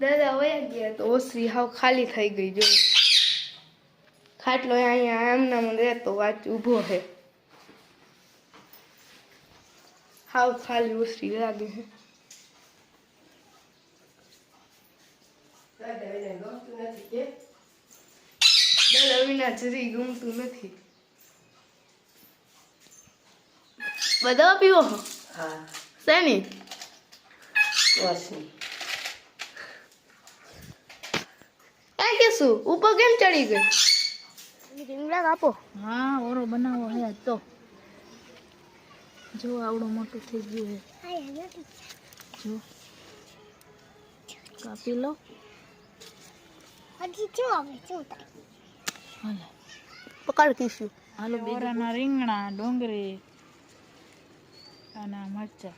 દાદા વયા ગયા તો ઓસરી હાવ ખાલી થઈ ગઈ જો. ખાટલો અહીંયા આમ મને રહેતો વાચ ઊભો છે હાવ ખાલી ઓસરી લાગે છે દાદા વિના જરી ગમતું નથી. બધા પીવો હા? શેની? આ કે શું ઉપર કેમ ચડી ગઈ? રીંગણા આપો હા ઓરો બનાવો હે તો. જો આવડું મોટું થઈ ગયું હે. જો. કાપી લો. હજી શું આવે શું થાય હાલો. પકડ કીશું. હાલો ઓરાના રીંગણા ડુંગળી અને મરચા.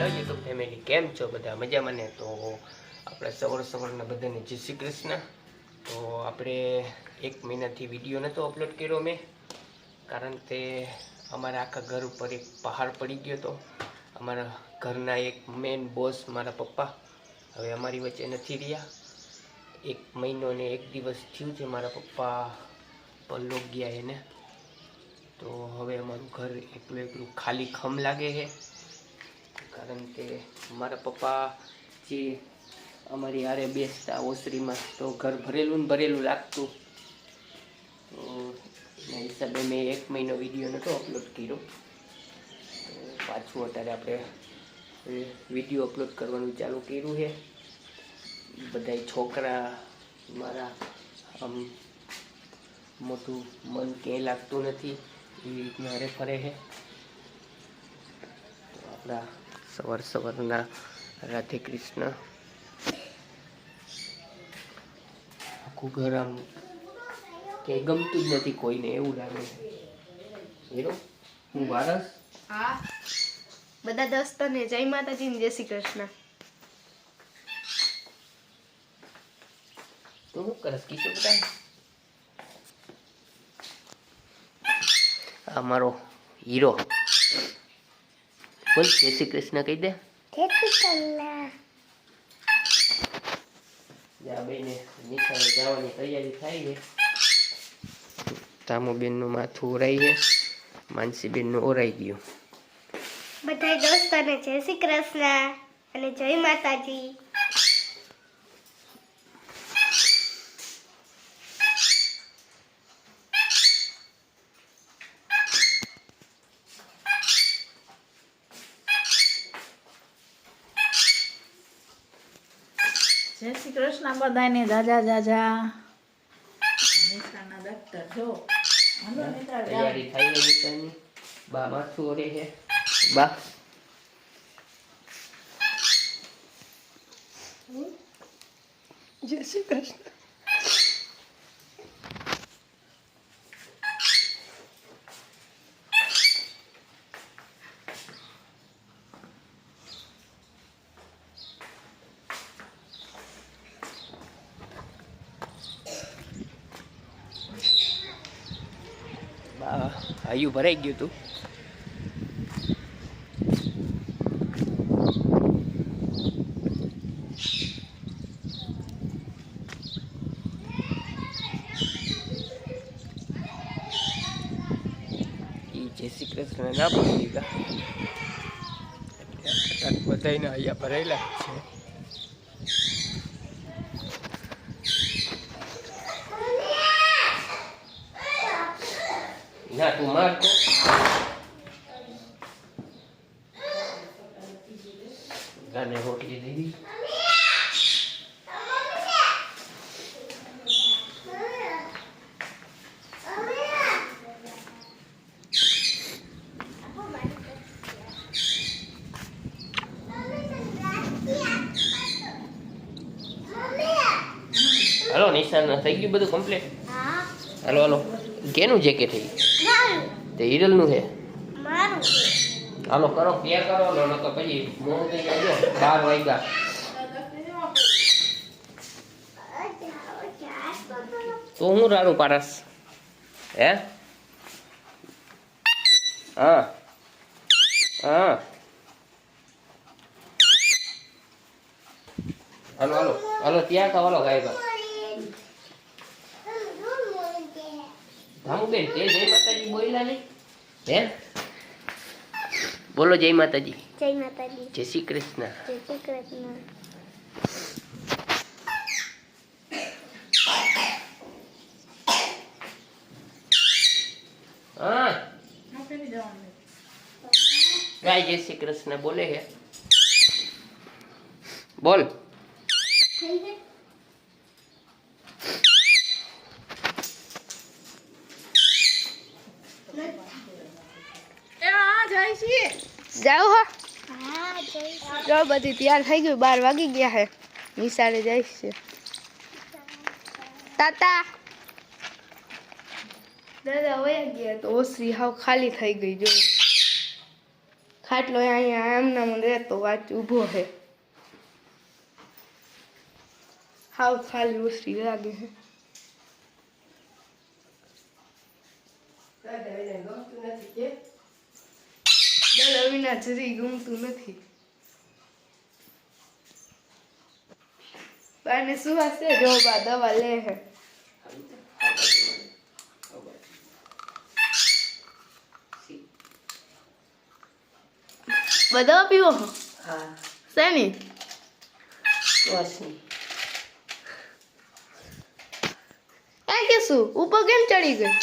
હેલો યુટ્યુબ ફેમિલી કેમ છો બધા? મજામાં ને? તો આપણે સવાર સવારના બધાને જય શ્રી કૃષ્ણ. તો આપણે એક મહિનાથી વીડિયો નહોતો અપલોડ કર્યો મેં, કારણ કે અમારા આખા ઘર ઉપર એક પહાડ પડી ગયો હતો. અમારા ઘરના એક મેન બોસ મારા પપ્પા હવે અમારી વચ્ચે નથી રહ્યા. એક મહિનો ને એક દિવસ થયું છે મારા પપ્પા પલ્લો ગયા એને. તો હવે અમારું ઘર એકલું એકલું ખાલી ખમ લાગે છે. કારણ કે મારા પપ્પા જે અમારી આરે બેસતા ઓસરીમાં તો ઘર ભરેલું ને ભરેલું લાગતું એના હિસાબે મેં એક મહિનો વીડિયો નહોતો અપલોડ કર્યો. પાછું અત્યારે આપણે વીડિયો અપલોડ કરવાનું ચાલુ કર્યું છે. બધાય છોકરા, મારા, આમ, મોટું મન ક્યાંય લાગતું નથી. એવી રીતના હરે ફરે છે. તો આપણા સવાર સવારના રાધે કૃષ્ણ. આખું ઘર આમ કે ગમતું જ નથી કોઈને એવું લાગે. હીરો હું વારસ? હા. બધા દોસ્તોને જય માતાજી ને જય શ્રી કૃષ્ણ. તું શું કરસ કીશું બધા આ મારો હીરો. બોલ જય શ્રી કૃષ્ણ કહી દે. જા બેને નિશાળે જવાની તૈયારી થાય છે. તામુબેનનું માથું ઓરાઈ છે માનસીબેનનું ઓરાઈ ગયું. બધા દોસ્તોને જય શ્રી કૃષ્ણ અને જય માતાજી જય શ્રી કૃષ્ણ બધાને જાજા જાજા. નિશાના દફતર જો. હાલો નિશાળ. તૈયારી થાય છે નિશાળની બા માથું ઓરે છે. બા. જય શ્રી કૃષ્ણ. આયુ ભરાઈ ગયું તું. ઈ જય શ્રી કૃષ્ણ ના પડી દીધા બધાને અહીંયા ભરાયેલા છે. ના તું માર તો ગાને રોટલી દીધી હાલો નિશાન થઈ ગયું બધું કમ્પ્લીટ હાલો હાલો. કેનું જેકેટ થઈ તે હિરલનું છે મારું. હાલો કરો કે કરો? લો તો પછી મોડું થઈ જો બાર વાગ્યા. તો હું રાડું પારસ હે? હા. હા. હાલો હાલો. હાલો ત્યાં કહો હાલો ગાય બા ધામુબેન તે જય માતાજી બોલ્યા નહીં? હે? બોલો જય માતાજી. જય માતાજી. જય શ્રી કૃષ્ણ. જય શ્રી કૃષ્ણ. હા. ગાય જય શ્રી કૃષ્ણ બોલે હે. બોલ. જાઓ હા. હા જો બધી તૈયાર થઈ ગયું બાર વાગી ગયા હે. નિશાળે જઈશ છે. તાતા. દાદા વયા ગયા તો ઓસરી હાવ ખાલી થઈ ગઈ જો. ખાટલો અહીંયા આમ મને રહેતો વાચ ઊભો હે. હાવ ખાલી ઓસરી લાગે છે વિના જરી ગમતું નથી. બાને સુવાસ છે જો બા દવા લે હે. બધા પીવો? હા. શેની શ્વાસની શું? ઉપર કેમ ચડી ગઈ?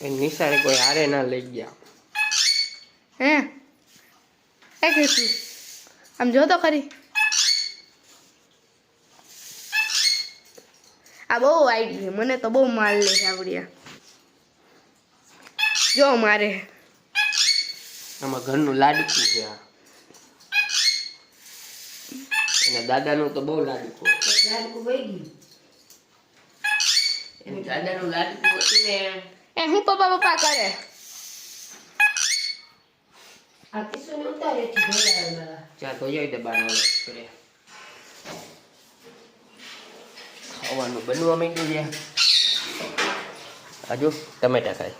એ નિશાળે કોઈ હારે ના લઈ ગયા. હે? આ કે શું આમ જો તો ખરી. આ બહુ આઈડી છે મને તો બહુ માલ લે છે આવડ્યા. જો મારે. આમાં ઘરનું લાડકું છે આ. એના દાદાનું તો બહુ લાડકું લાડકું વહી ગયું. એનું દાદાનું લાડકું હતું ને. એ હું પપ્પા પપ્પા કરે? ચા તો જાય તો બાર વાગે કરે ખાવાનું બનવા માંડ્યું છે હજુ ટમેટા ખાય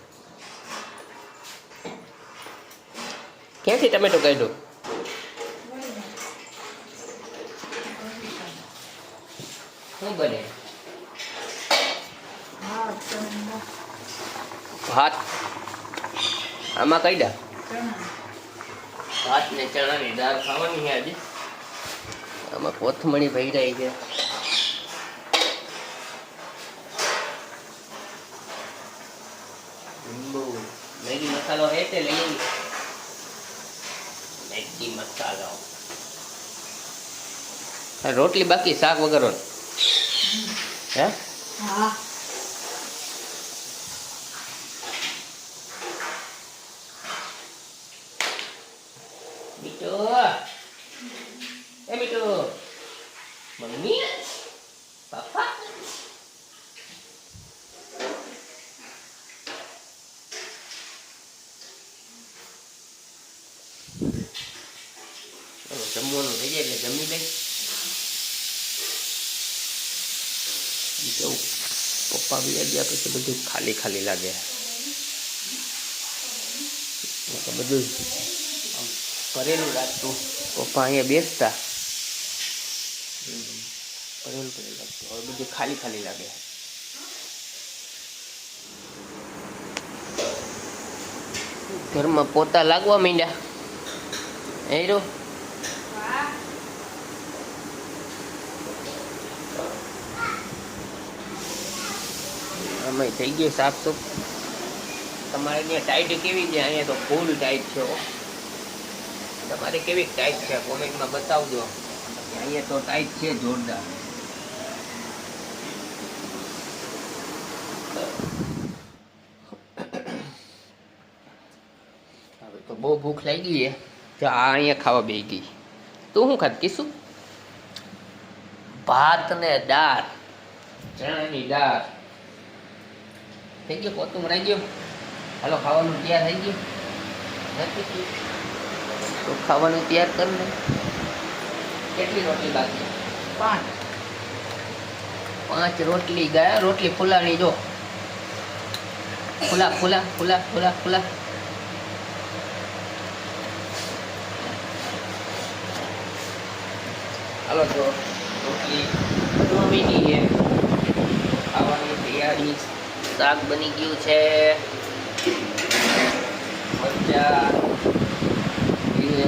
ક્યાંથી ટમેટો કાઢ્યો શું બને ભાત આમાં કાઢ્યા ભાત ને ચણાની દાળ ખાવાની છે આજે. આમાં કોથમણી ભરી છે. લીંબુ મેગી મસાલો હે તે લઈ મેગી મસાલો. રોટલી બાકી શાક વગર હે? મીઠો એ મીઠો મમ્મી પપ્પા ચલો જમવાનું થઈ જાય એટલે જમી લઈ ઈ કેવું પપ્પા ગયા પછી બધું ખાલી ખાલી લાગે. બધું કરેલું લાગતું પપ્પા અહીંયા બેસતા. કરેલું કરેલું લાગતું હવે બધું ખાલી ખાલી લાગે. ઘરમાં પોતા લાગવા માંડ્યા. એ રહ્યો થઈ ગયો સાફ સુફ તમારે ત્યાં ટાઈટ કેવી છે? અહીંયા તો ફૂલ ટાઈટ છે તમારે કેવી ટાઈટ છે? કોમેન્ટમાં બતાવજો. અહીંયા તો ટાઈટ છે જોરદાર. તો બહુ ભૂખ લાગી ગઈ તો આ અહીંયા ખાવા બેસી ગઈ. તું શું ખાત કીશું ભાત ને દાળ. ચણાની દાળ. થઈ ગયો પોતું મરાઈ ગયું. હાલો ખાવાનું તૈયાર થઈ ગયું. તો ખાવાનું તૈયાર કર ને કેટલી રોટલી બાકી? પાંચ. પાંચ રોટલી ગયા. રોટલી ફૂલાની જો. ફૂલા ફૂલા ફૂલા ફૂલા ફૂલા. હાલો જો. રોટલી બનવાની ખાવાની તૈયારી. શાક બની ગયું છે. મરચા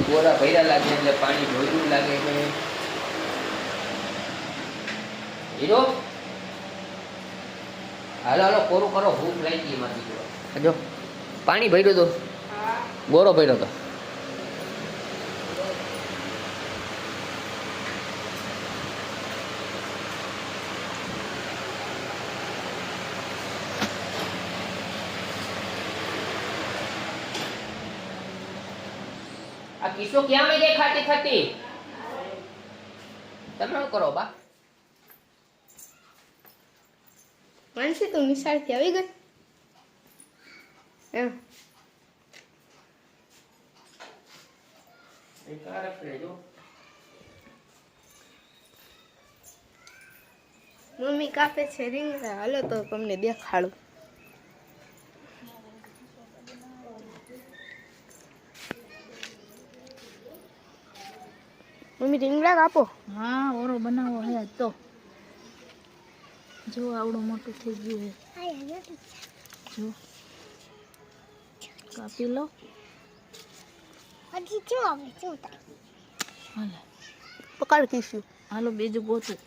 બોરા ભર્યા લાગે એટલે પાણી ઢોળ્યું લાગે છે. હીરો? હાલો હાલો કોરું કરો ભૂખ લાગી ગઈ મારી જો પાણી ભર્યું તો બોરો ભર્યો તો આ કિસ્સો ક્યાં મેં જાય ખાતી ખાતી તમે શું કરો બા? માનસી તું નિશાળથી આવી ગઈ? એમ. મમ્મી કાપે છે રીંગણા. હાલો તો તમને દેખાડું. મમ્મી રીંગણા કાપો હા ઓરો બનાવો હે તો. જો આવડું મોટું થઈ ગયું હે. જો. કાપી લો. હજી જો આવે જો થાય હાલે. પકડ કીશું. હાલો બીજું ગોતું.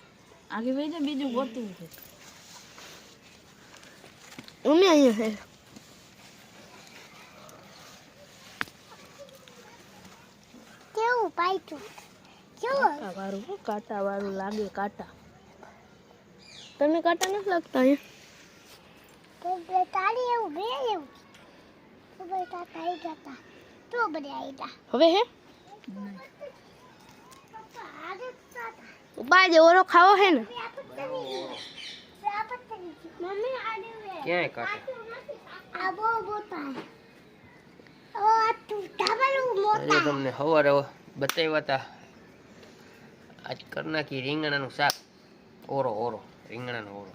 આગે વહી જાય બીજું ગોતું છે. મમ્મી અહીંયા છે. કેવું કેવું કાંટા વાળું કાંટા વાળું લાગે કાંટા. તને કાંટા નથી લાગતા અહીંયા? હવે હે? ઓરો ખાવો હે ને. મમ્મી આડે વે. ક્યાંય કાંટે? તમને સવારે બતાવ્યા હતા. આજ કરી નાખી રીંગણાનું શાક. ઓરો ઓરો રીંગણાનો ઓરો.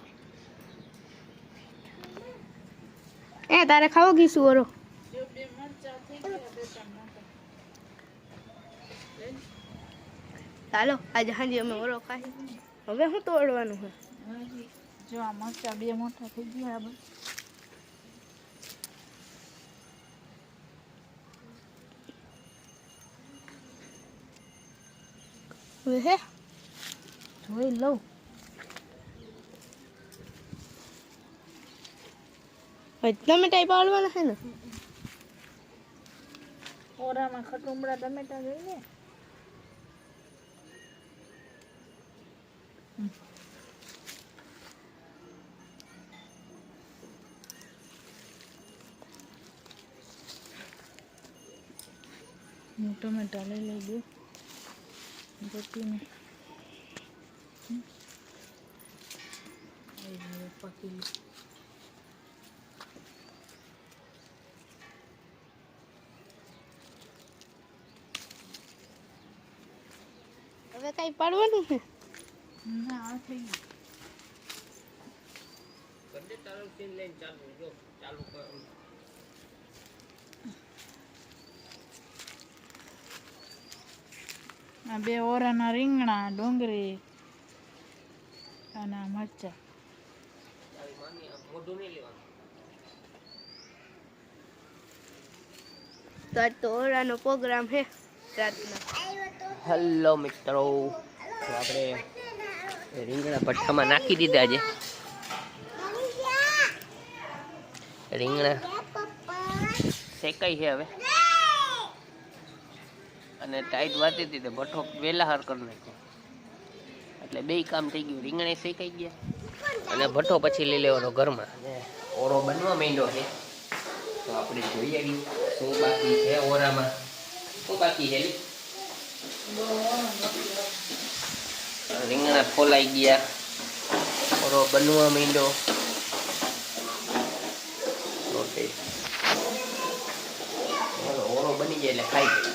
એ તારે ખાવો કીશું ઓરો. ચાલો આજે હાજી અમે ઓરો ખાઈ. હવે શું તોડવાનું હોય? જો આ મરચા બે મોટા થઈ ગયા આ બધા. હવે હે? જોઈ લઉં. તમે ટાઈપ આવડવાના છે ને? ઓરામાં ખટુંબડા ટમેટા જોઈ ને હું ટમેટા લઈ લઈ ગયો ગયું, પાકી ગયું. હવે કઈ પાડવાનું છે ના આ થઈ ગયું આ બે ઓરાના રીંગણા ડુંગળી અને મરચા. તો આજ તો ઓરાનો પ્રોગ્રામ છે રાતના. હેલો મિત્રો. આપણે રીંગણા ભઠ્ઠામાં નાખી દીધા છે. રીંગણા શેકાઈ છે હવે. અને ટાઈટ વાતી હતી તે ભઠ્ઠો વહેલા હાર કરી નાખ્યો. એટલે બે કામ થઈ ગયું. રીંગણે શેકાઈ ગયા. અને ભઠ્ઠો પછી લઈ લેવાનો ઘરમાં. ઓરો બનવા માંડ્યો છે. તો આપણે જોઈ આવ્યું શું બાકી છે ઓરામાં. શું બાકી છે રીંગણા ફોલાઈ ગયા. ઓરો બનવા માંડ્યો. ઓરો બની જાય એટલે ખાઈ